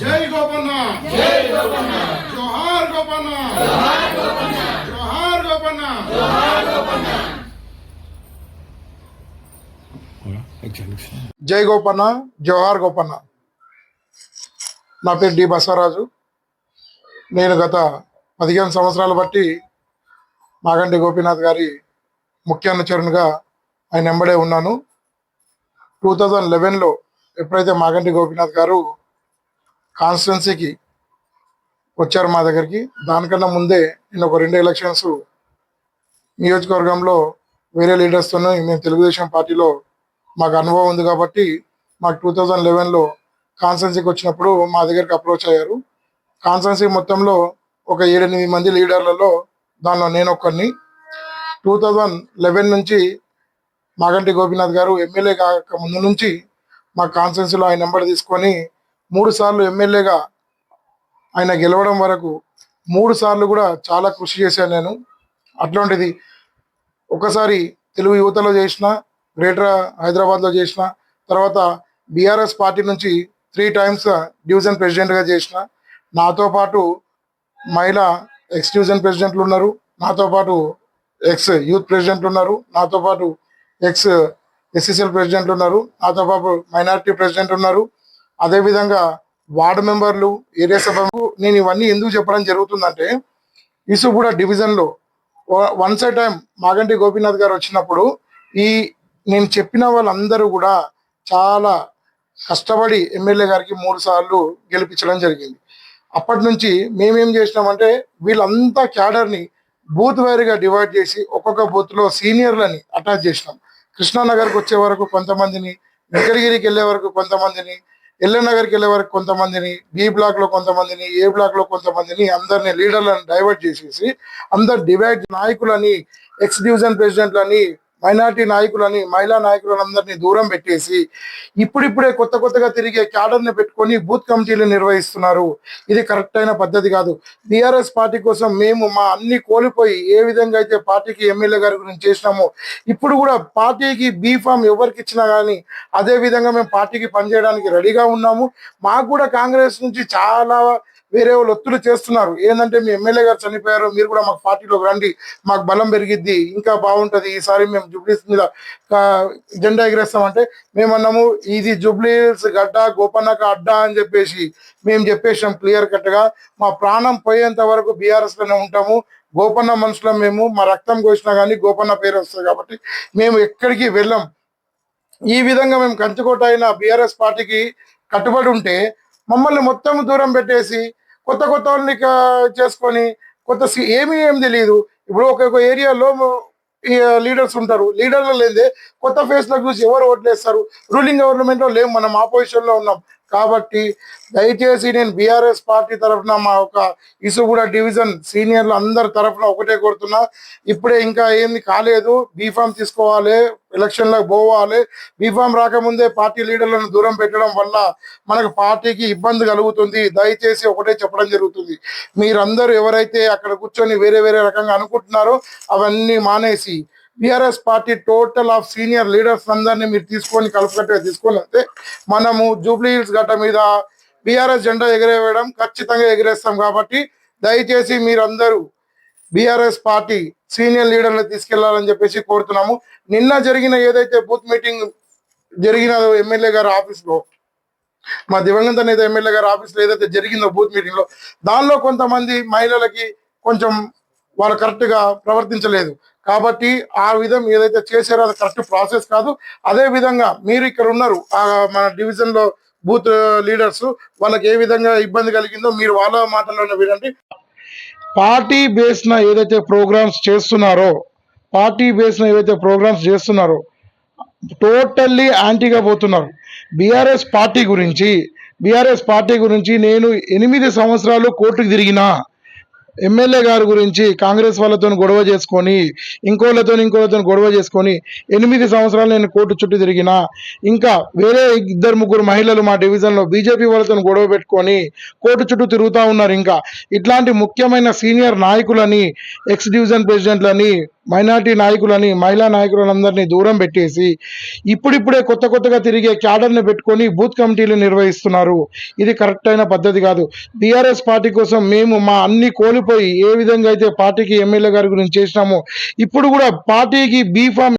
జై గోపన్న జై గోపన్న జోహార్ గోపన్న జోహార్ గోపన్న జోహార్ గోపన్న జై గోపన్న జోహార్ గోపన్న నా పేరు డి బసవరాజు. నేను గత పదిహేను సంవత్సరాలు బట్టి మాగంటి గోపీనాథ్ గారి ముఖ్య అనుచరునిగా ఆయన ఎంబడే ఉన్నాను. టూ థౌజండ్ లెవెన్లో ఎప్పుడైతే మాగంటి గోపీనాథ్ గారు కాన్స్టిట్యున్సీకి వచ్చారు మా దగ్గరికి. దానికన్నా ముందే నేను ఒక రెండు ఎలక్షన్స్ నియోజకవర్గంలో వేరే లీడర్స్తోనే మేము తెలుగుదేశం పార్టీలో మాకు అనుభవం ఉంది కాబట్టి మాకు టూ థౌజండ్ లెవెన్లో కాన్స్టెన్సీకి వచ్చినప్పుడు మా దగ్గరికి అప్రోచ్ అయ్యారు. కాన్స్టెన్సీ మొత్తంలో ఒక ఏడెనిమిది మంది లీడర్లలో దానిలో నేను ఒక్కరిని టూ థౌజండ్ లెవెన్ నుంచి మాగంటి గోపీనాథ్ గారు ఎమ్మెల్యే కాక ముందు నుంచి మా కాన్స్టెన్సీలో ఆయన నెంబర్ తీసుకొని మూడు సార్లు ఎమ్మెల్యేగా ఆయన గెలవడం వరకు మూడు సార్లు కూడా చాలా కృషి చేశాను నేను. అట్లాంటిది ఒకసారి తెలుగు యువతలో చేసిన గ్రేటర్ హైదరాబాద్లో చేసిన తర్వాత బీఆర్ఎస్ పార్టీ నుంచి త్రీ టైమ్స్ డివిజన్ ప్రెసిడెంట్గా చేసిన నాతో పాటు మహిళా ఎక్స్ డివిజన్ ప్రెసిడెంట్లు ఉన్నారు నాతో పాటు ఎక్స్ యూత్ ప్రెసిడెంట్లు ఉన్నారు నాతో పాటు ఎక్స్ ఎస్ఎస్ఎల్ ప్రెసిడెంట్లు ఉన్నారు నాతో పాటు మైనారిటీ ప్రెసిడెంట్ ఉన్నారు అదేవిధంగా వార్డు మెంబర్లు ఏరియా సభకు నేను ఇవన్నీ ఎందుకు చెప్పడం జరుగుతుందంటే ఇసుగూడ డివిజన్లో one a time Maganti Gopinath garu వచ్చినప్పుడు ఈ నేను చెప్పిన వాళ్ళందరూ కూడా చాలా కష్టపడి ఎమ్మెల్యే గారికి మూడు సార్లు గెలిపించడం జరిగింది. అప్పటి నుంచి మేమేం చేసినామంటే వీళ్ళంతా క్యాడర్ని బూత్ వైరుగా డివైడ్ చేసి ఒక్కొక్క బూత్లో సీనియర్లని అటాచ్ చేసినాం. కృష్ణానగర్కి వచ్చే వరకు కొంతమందిని వెంకటగిరికి వెళ్ళే వరకు కొంతమందిని ఎల్లనగర్కి వెళ్ళే వరకు కొంతమందిని బి బ్లాక్లో కొంతమందిని ఏ బ్లాక్లో కొంతమందిని అందరిని లీడర్లను డైవర్ట్ చేసేసి అందరు డివైడ్ నాయకులని ఎక్స్ డివిజన్ ప్రెసిడెంట్లని మైనార్టీ నాయకులని మహిళా నాయకులను అందరినీ దూరం పెట్టేసి ఇప్పుడిప్పుడే కొత్త కొత్తగా తిరిగే క్యాడర్ని పెట్టుకొని బూత్ కమిటీలు నిర్వహిస్తున్నారు. ఇది కరెక్ట్ అయిన పద్ధతి కాదు. బీఆర్ఎస్ పార్టీ కోసం మేము మా అన్ని కోల్పోయి ఏ విధంగా అయితే పార్టీకి ఎమ్మెల్యే గారి గురించి చేసినామో ఇప్పుడు కూడా పార్టీకి బీఫామ్ ఎవరికి ఇచ్చినా కానీ అదే విధంగా మేము పార్టీకి పనిచేయడానికి రెడీగా ఉన్నాము. మాకు కూడా కాంగ్రెస్ నుంచి చాలా వేరే వాళ్ళు ఒత్తులు చేస్తున్నారు. ఏంటంటే మీ ఎమ్మెల్యే గారు చనిపోయారు మీరు కూడా మాకు పార్టీలోకి రండి మాకు బలం పెరిగిద్ది ఇంకా బాగుంటుంది. ఈసారి మేము జూబ్లీస్ మీద జెండా ఎగరేస్తామంటే మేము అన్నాము ఇది జూబ్లీస్ గడ్డ గోపన్నక అడ్డా అని చెప్పేసి మేము చెప్పేసాం క్లియర్ కట్గా. మా ప్రాణం పోయేంత వరకు బీఆర్ఎస్లోనే ఉంటాము. గోపన్న మనుషులం మేము. మా రక్తం కోసినా కానీ గోపన్న పేరు వస్తుంది కాబట్టి మేము ఎక్కడికి వెళ్ళం. ఈ విధంగా మేము కంచుకోట అయిన బీఆర్ఎస్ పార్టీకి కట్టుబడి ఉంటే మమ్మల్ని మొత్తం దూరం పెట్టేసి కొత్త కొత్త వాళ్ళని చేసుకొని కొత్త ఏమీ ఏం తెలియదు ఇప్పుడు ఒక ఏరియాలో లీడర్స్ ఉంటారు. లీడర్లు లేదే కొత్త ఫేస్లకు చూసి ఎవరు ఓట్లేస్తారు? రూలింగ్ గవర్నమెంట్లో లేము మనం ఆపోజిషన్లో ఉన్నాం. కాబట్టి దయచేసి నేను బీఆర్ఎస్ పార్టీ తరఫున మా ఒక ఇసుగూడ డివిజన్ సీనియర్లు అందరి తరఫున ఒకటే కోరుతున్నా. ఇప్పుడే ఇంకా ఏంది కాలేదు. బీఫామ్ తీసుకోవాలి ఎలక్షన్లకు పోవాలి. బీఫామ్ రాకముందే పార్టీ లీడర్లను దూరం పెట్టడం వల్ల మనకు పార్టీకి ఇబ్బంది కలుగుతుంది. దయచేసి ఒకటే చెప్పడం జరుగుతుంది. మీరందరూ ఎవరైతే అక్కడ కూర్చొని వేరే వేరే రకంగా అనుకుంటున్నారో అవన్నీ మానేసి BRS party total of senior leaders అందరినీ మీరు తీసుకొని కలుపుకట్టుగా తీసుకొని వస్తే మనము జూబ్లీ హిల్స్ గట్ట మీద బీఆర్ఎస్ జెండా ఎగరేయడం ఖచ్చితంగా ఎగరేస్తాం కాబట్టి దయచేసి మీరందరూ బీఆర్ఎస్ పార్టీ సీనియర్ లీడర్లు తీసుకెళ్ళాలని చెప్పేసి కోరుతున్నాము. నిన్న జరిగిన ఏదైతే బూత్ మీటింగ్ జరిగినదో ఎమ్మెల్యే గారి ఆఫీస్లో మా దివంగత నేత ఎమ్మెల్యే గారి ఆఫీస్లో ఏదైతే జరిగిందో బూత్ మీటింగ్లో దానిలో కొంతమంది మహిళలకి కొంచెం వాళ్ళు కరెక్ట్గా ప్రవర్తించలేదు. కాబట్టి ఆ విధం ఏదైతే చేశారో అది కరెక్ట్ ప్రాసెస్ కాదు. అదే విధంగా మీరు ఇక్కడ ఉన్నారు ఆ మన డివిజన్లో బూత్ లీడర్స్ వాళ్ళకి ఏ విధంగా ఇబ్బంది కలిగిందో మీరు వాళ్ళ మాటల్లోనే వినండి. పార్టీ బేస్న ఏదైతే ప్రోగ్రామ్స్ చేస్తున్నారో పార్టీ బేస్న ఏదైతే ప్రోగ్రామ్స్ చేస్తున్నారో టోటల్లీ యాంటీగా పోతున్నారు. బీఆర్ఎస్ పార్టీ గురించి బీఆర్ఎస్ పార్టీ గురించి నేను ఎనిమిది సంవత్సరాలు కోర్టుకు తిరిగినా ఎమ్మెల్యే గారి గురించి కాంగ్రెస్ వాళ్ళతో గొడవ చేసుకొని ఇంకోళ్ళతో ఇంకోళ్ళతో గొడవ చేసుకొని ఎనిమిది సంవత్సరాలు నేను కోర్టు చుట్టూ తిరిగిన ఇంకా వేరే ఇద్దరు ముగ్గురు మహిళలు మా డివిజన్లో బీజేపీ వాళ్ళతో గొడవ పెట్టుకొని కోర్టు చుట్టూ తిరుగుతూ ఉన్నారు. ఇంకా ఇట్లాంటి ముఖ్యమైన సీనియర్ నాయకులని ఎక్స్ డివిజన్ ప్రెసిడెంట్లని మైనార్టీ నాయకులని మహిళా నాయకులందరినీ దూరం పెట్టేసి ఇప్పుడిప్పుడే కొత్త కొత్తగా తిరిగే క్యాడర్ని పెట్టుకొని బూత్ కమిటీలు నిర్వహిస్తున్నారు. ఇది కరెక్ట్ అయిన పద్ధతి కాదు. బీఆర్ఎస్ పార్టీ కోసం మేము మా అన్ని కోల్పోయి ఏ విధంగా అయితే పార్టీకి ఎమ్మెల్యే గారి గురించి చేసినామో ఇప్పుడు కూడా పార్టీకి బీఫామ్